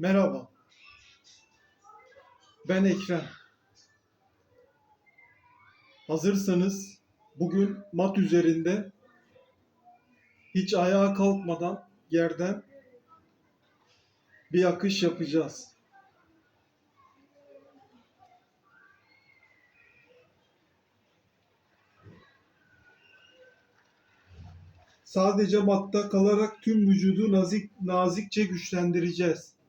Merhaba. Ben Ekrem. Hazırsanız bugün mat üzerinde hiç ayağa kalkmadan yerden bir akış yapacağız. Sadece matta kalarak tüm vücudu nazik nazikçe güçlendireceğiz.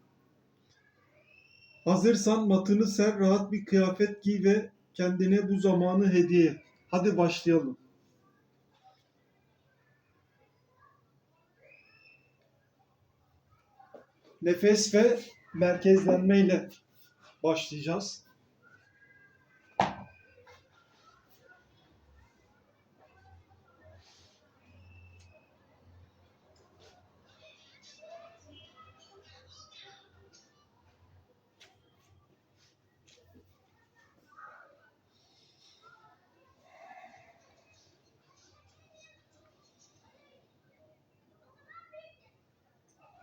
Hazırsan matını ser, rahat bir kıyafet giy ve kendine bu zamanı hediye. Hadi başlayalım. Nefes ve merkezlenmeyle başlayacağız.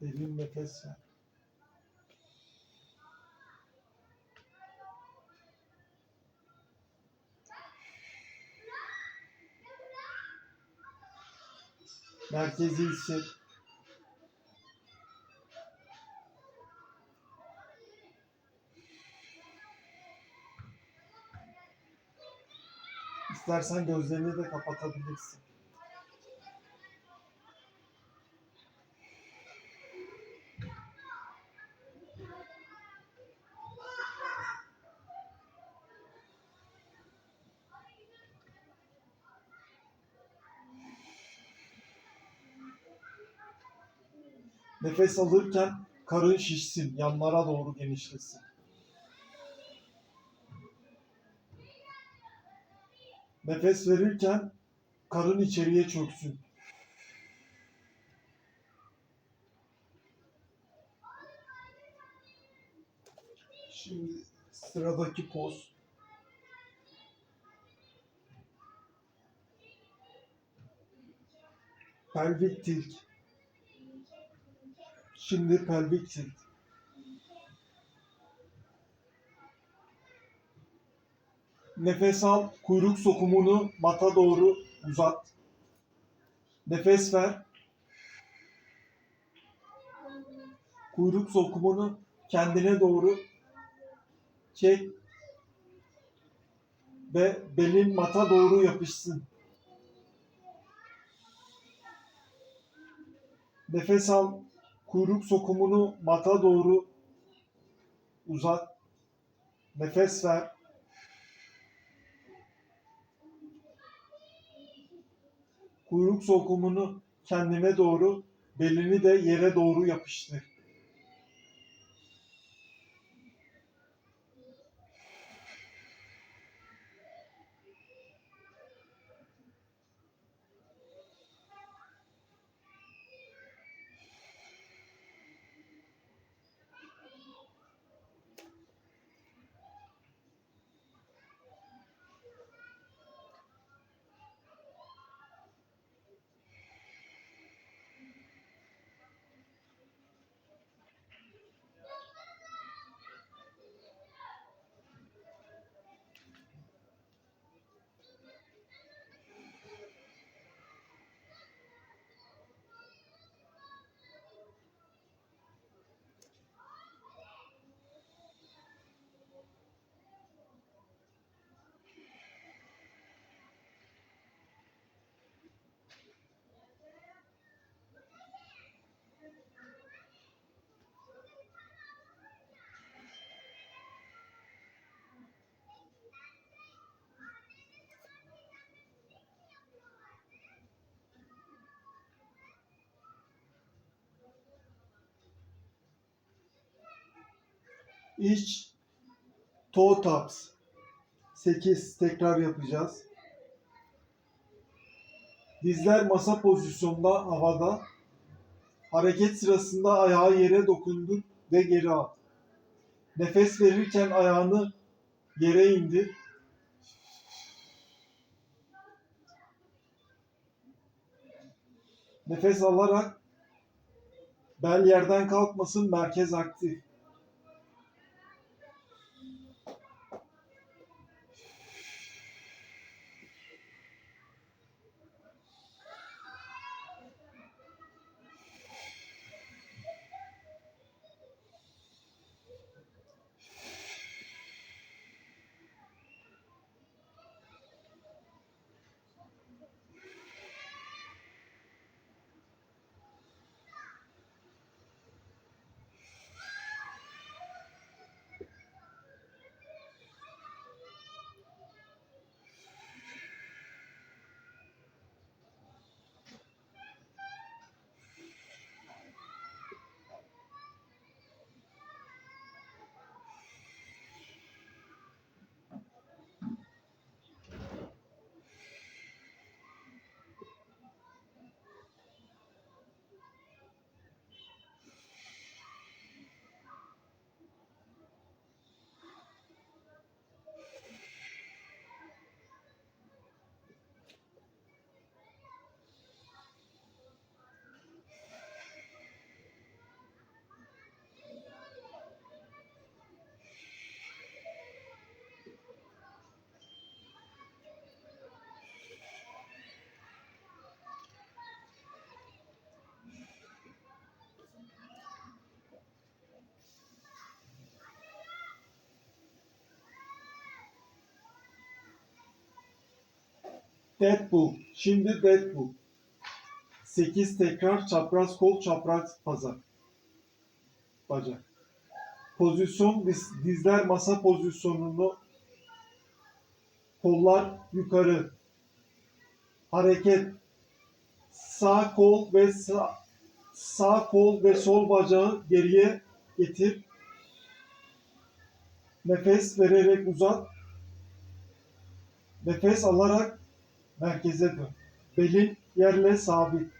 Derin nefes ver. Merkezi hisset. İstersen gözlerini de kapatabilirsin. Nefes alırken karın şişsin, yanlara doğru genişlesin. Nefes verirken karın içeriye çöksün. Şimdi sıradaki poz. Pelvik tilt. Şimdi pelvik tilt. Nefes al, kuyruk sokumunu mata doğru uzat. Nefes ver. Kuyruk sokumunu kendine doğru çek ve belin mata doğru yapışsın. Nefes al, kuyruk sokumunu mata doğru uzat. Nefes ver. Kuyruk sokumunu kendine doğru, belini de yere doğru yapıştır. İç toe taps. 8 tekrar yapacağız. Dizler masa pozisyonda havada. Hareket sırasında ayağı yere dokundur ve geri at. Nefes verirken ayağını yere indir. Nefes alarak bel yerden kalkmasın, merkez aktif. Deadpool. Şimdi Deadpool. 8 tekrar çapraz kol, çapraz pazar. Bacak. Pozisyon diz- dizler masa pozisyonunu kollar yukarı. Hareket. Sağ kol ve sağ, sağ kol ve sol bacağı geriye getir. Nefes vererek uzat. Nefes alarak merkeze dön. Belin yerle sabit.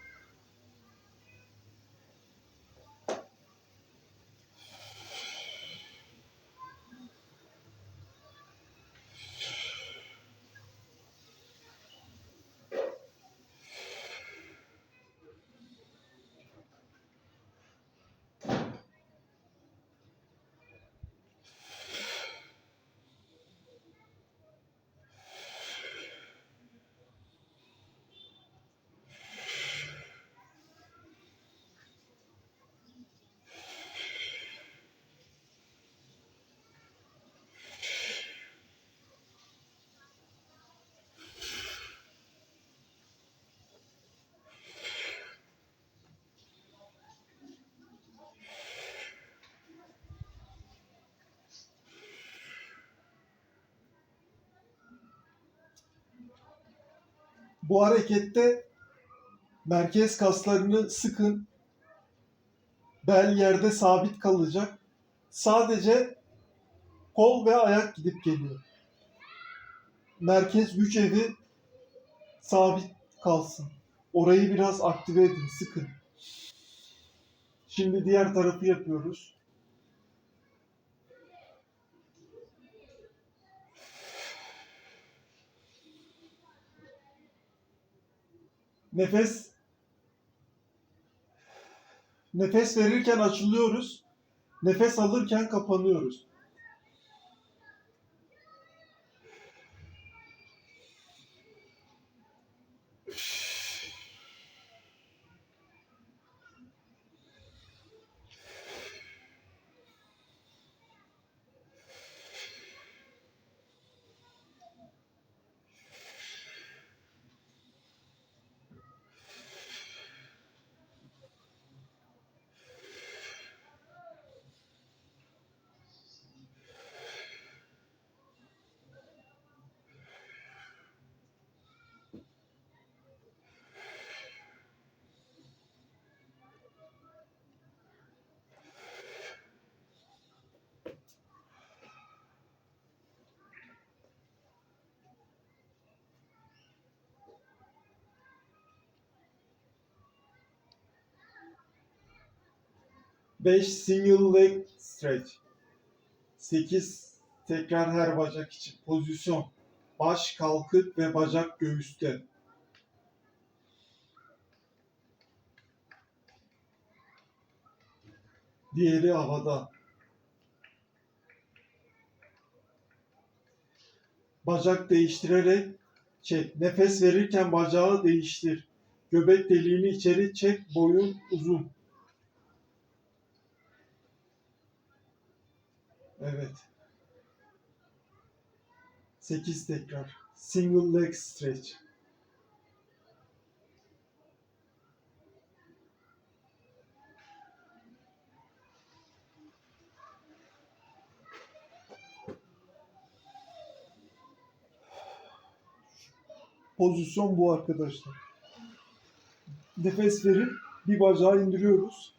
Bu harekette merkez kaslarını sıkın. Bel yerde sabit kalacak. Sadece kol ve ayak gidip geliyor. Merkez güç evi sabit kalsın. Orayı biraz aktive edin, sıkın. Şimdi diğer tarafı yapıyoruz. Nefes Nefes verirken açılıyoruz. Nefes alırken kapanıyoruz. 5 single leg stretch. 8 tekrar her bacak için. Pozisyon. Baş kalkık ve bacak göğüste. Diğeri havada. Bacak değiştirerek çek. Nefes verirken bacağı değiştir. Göbek deliğini içeri çek. Boyun uzun. Evet. 8 tekrar. Single leg stretch. Pozisyon bu arkadaşlar. Nefes verip bir bacağı indiriyoruz.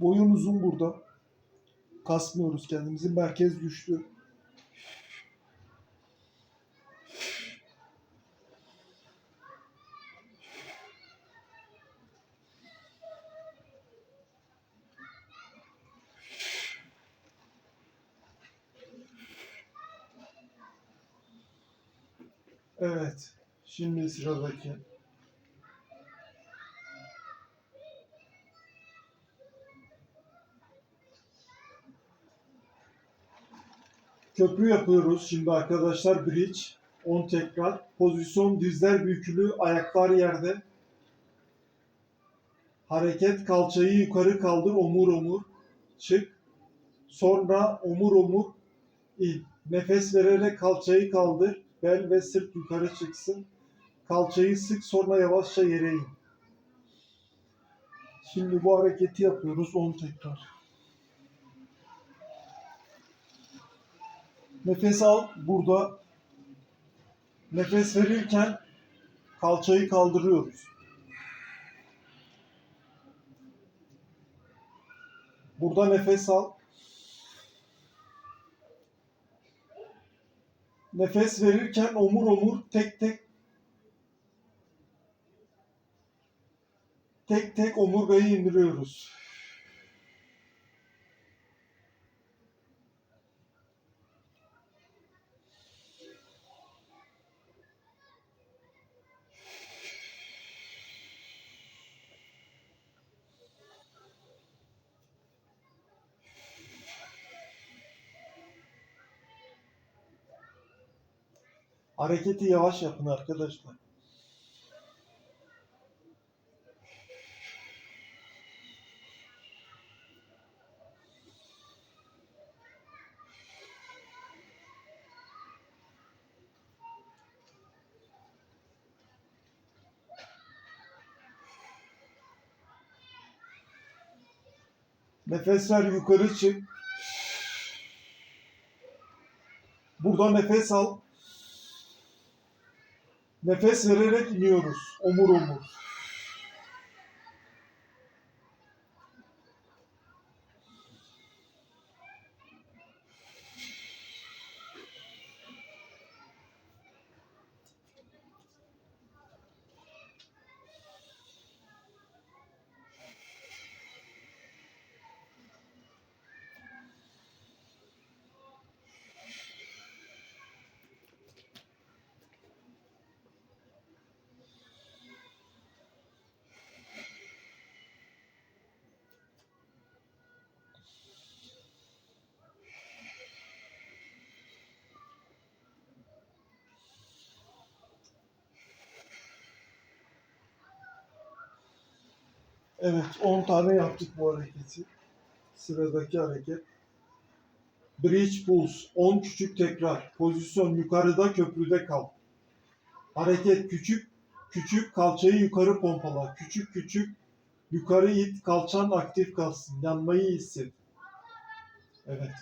Boyun uzun burada. Kasmıyoruz kendimizi. Merkez güçlü. Evet. Şimdi sıradaki. Köprü yapıyoruz şimdi arkadaşlar bridge 10 tekrar. Pozisyon dizler bükülü, ayaklar yerde. Hareket kalçayı yukarı kaldır, omur omur çık. Sonra omur omur in. Nefes vererek kalçayı kaldır, bel ve sırt yukarı çıksın. Kalçayı sık sonra yavaşça yere in. Şimdi bu hareketi yapıyoruz 10 tekrar. Nefes al burada. Nefes verirken kalçayı kaldırıyoruz. Burada nefes al. Nefes verirken omur omur tek tek tek tek omurgayı indiriyoruz. Hareketi yavaş yapın arkadaşlar. Nefesler yukarı çık. Burada nefes al. Nefes vererek iniyoruz. Omur omur. Evet 10 tane yaptık bu hareketi. Sıradaki hareket. Bridge pulse. 10 küçük tekrar. Pozisyon yukarıda köprüde kal. Hareket küçük küçük kalçayı yukarı pompala. Küçük küçük yukarı it kalçan aktif kalsın. Yanmayı hisset. Evet.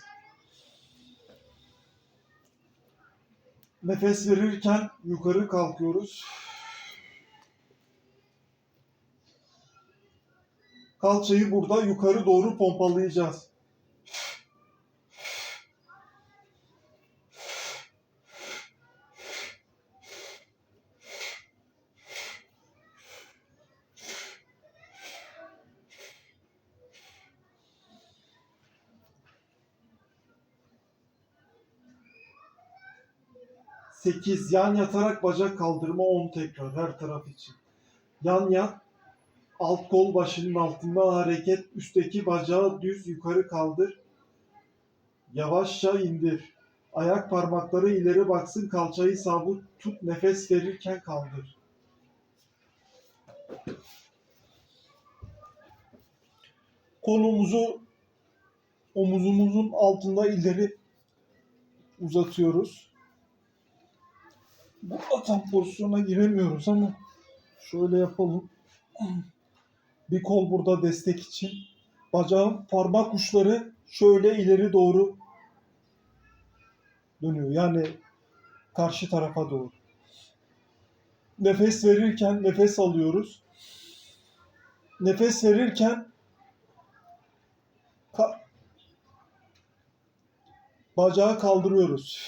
Nefes verirken yukarı kalkıyoruz. Kalçayı burada yukarı doğru pompalayacağız. Sekiz yan yatarak bacak kaldırma 10 tekrar her taraf için. Yan yat alt kol başının altından hareket üstteki bacağı düz yukarı kaldır. Yavaşça indir. Ayak parmakları ileri baksın kalçayı sabit tut nefes verirken kaldır. Kolumuzu omuzumuzun altında ileri uzatıyoruz. Burada tam pozisyona giremiyoruz ama şöyle yapalım. Bir kol burada destek için. Bacağın parmak uçları şöyle ileri doğru dönüyor. Yani karşı tarafa doğru. Nefes verirken nefes alıyoruz. Nefes verirken bacağı kaldırıyoruz.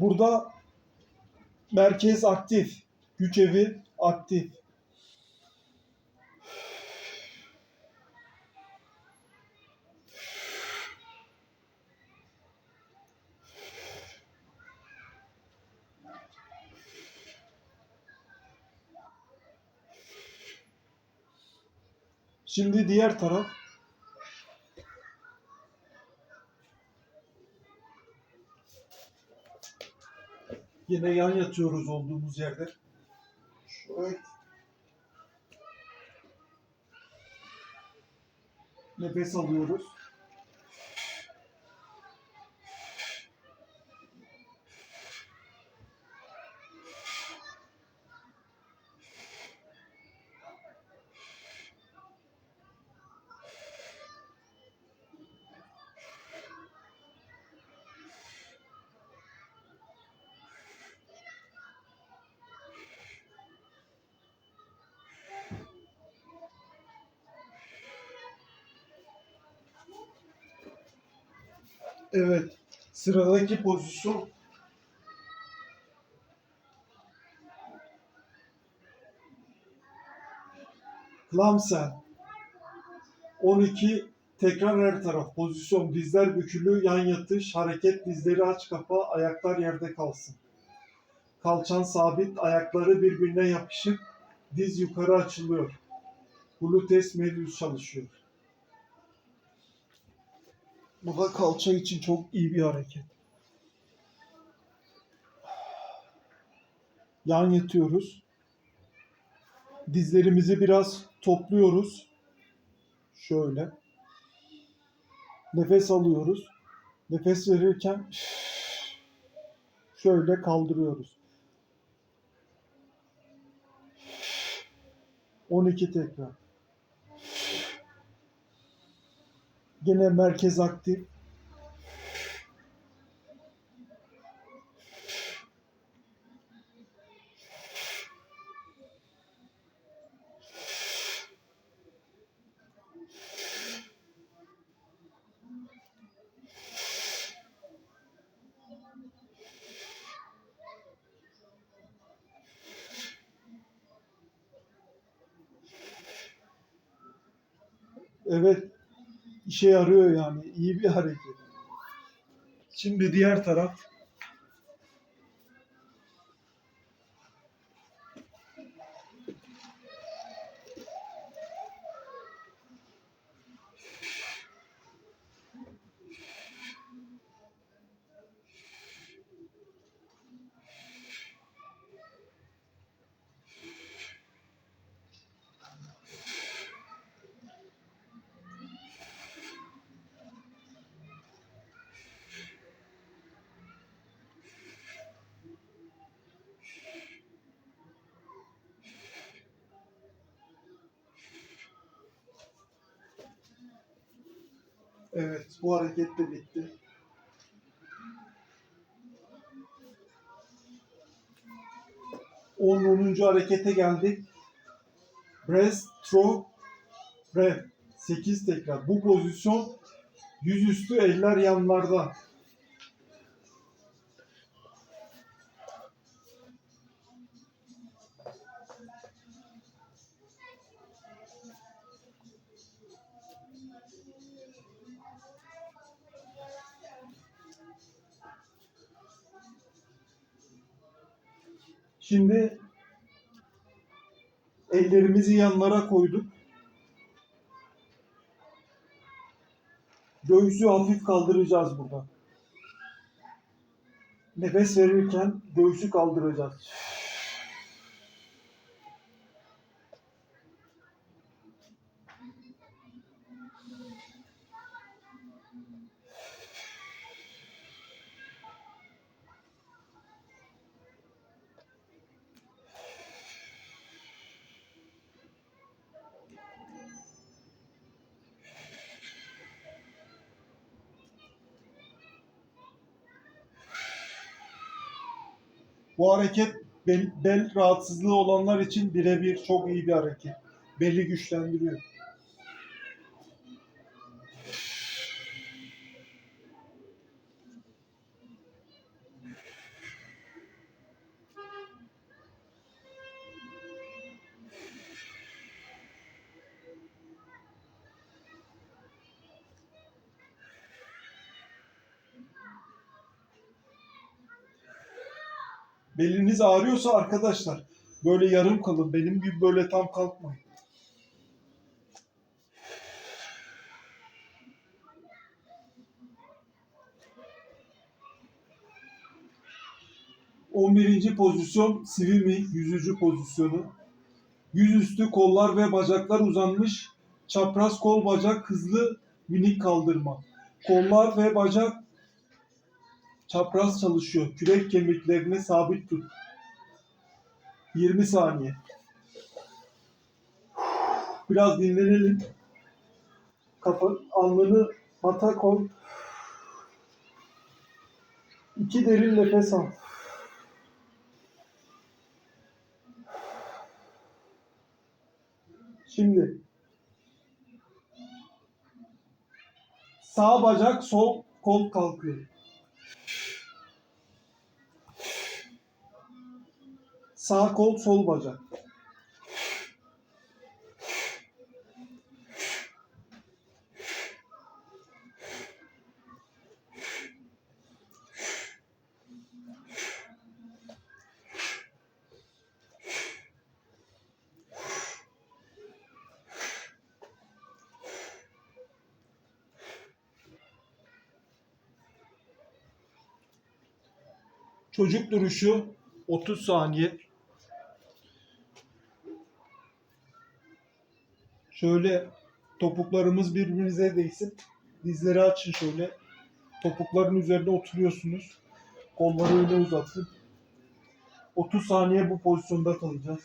Burada merkez aktif, güç evi aktif. Şimdi diğer taraf. Yine yan yatıyoruz olduğumuz yerde. Şöyle. Nefes alıyoruz. Evet. Sıradaki pozisyon Clamsen 12 tekrar her taraf pozisyon dizler bükülü yan yatış hareket dizleri aç kapa ayaklar yerde kalsın. Kalçan sabit ayakları birbirine yapışık diz yukarı açılıyor. Gluteus medius çalışıyor. Bu da kalça için çok iyi bir hareket. Yan yatıyoruz. Dizlerimizi biraz topluyoruz. Şöyle. Nefes alıyoruz. Nefes verirken şöyle kaldırıyoruz. 12 tekrar. Gene merkez aktif. Evet, işe yarıyor yani. İyi bir hareket. Şimdi diğer taraf. Bu hareket de bitti. On, onuncu harekete geldik. Breast throw Rep. 8 tekrar. Bu pozisyon yüzüstü eller yanlarda. Şimdi ellerimizi yanlara koyduk. Göğsü hafif kaldıracağız burada. Nefes verirken göğsü kaldıracağız. Bu hareket bel, bel rahatsızlığı olanlar için birebir çok iyi bir hareket. Beli güçlendiriyor. Beliniz ağrıyorsa arkadaşlar böyle yarım kalın. Benim gibi böyle tam kalkmayın. On birinci pozisyon swimmy yüzücü pozisyonu. Yüzüstü kollar ve bacaklar uzanmış. Çapraz kol bacak hızlı minik kaldırma. Kollar ve bacak çapraz çalışıyor. Kürek kemiklerini sabit tut. 20 saniye. Biraz dinlenelim. Kafa, alnını mata koy. İki derin nefes al. Şimdi sağ bacak sol kol kalkıyor. Sağ kol sol bacak. Çocuk duruşu 30 saniye. Şöyle topuklarımız birbirinize değsin. Dizleri açın şöyle. Topukların üzerine oturuyorsunuz. Kolları öne uzatın. 30 saniye bu pozisyonda kalacağız.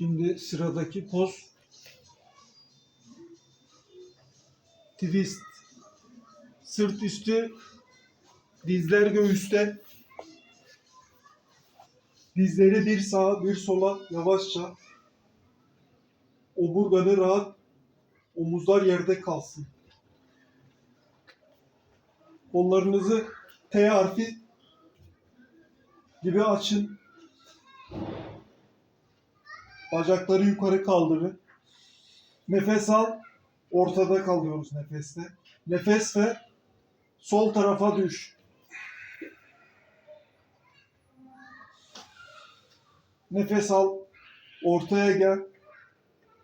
Şimdi sıradaki poz twist. Sırt üstü, dizler göğüste. Dizleri bir sağa bir sola yavaşça. Omurganı rahat, omuzlar yerde kalsın. Kollarınızı T harfi gibi açın. Bacakları yukarı kaldırın. Nefes al. Ortada kalıyoruz nefeste. Nefes ver. Sol tarafa düş. Nefes al. Ortaya gel.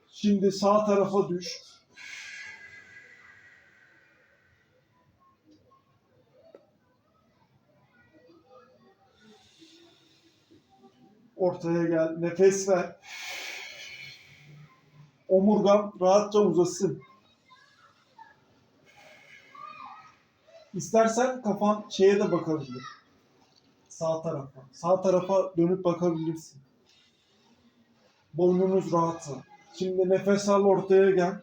Şimdi sağ tarafa düş. Ortaya gel. Nefes ver. Omurgan rahatça uzasın. İstersen kafan şeye de bakabilir. Sağ tarafa. Sağ tarafa dönüp bakabilirsin. Boynunuz rahatsa. Şimdi nefes al ortaya gel.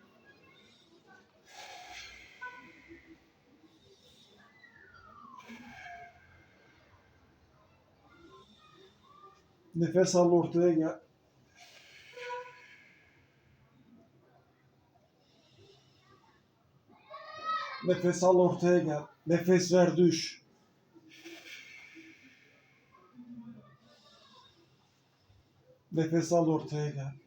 Nefes al ortaya gel. Nefes al ortaya gel. Nefes ver düş. Nefes al ortaya gel.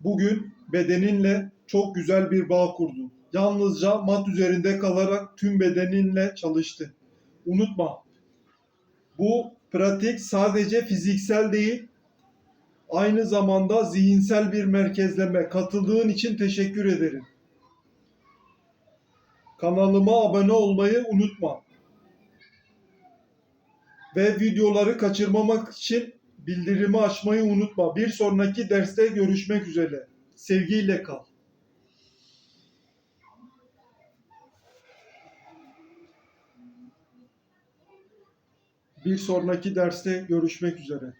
Bugün bedeninle çok güzel bir bağ kurdun. Yalnızca mat üzerinde kalarak tüm bedeninle çalıştı. Unutma. Bu pratik sadece fiziksel değil, aynı zamanda zihinsel bir merkezleme. Katıldığın için teşekkür ederim. Kanalıma abone olmayı unutma. Ve videoları kaçırmamak için bildirimi açmayı unutma. Bir sonraki derste görüşmek üzere. Sevgiyle kal. Bir sonraki derste görüşmek üzere.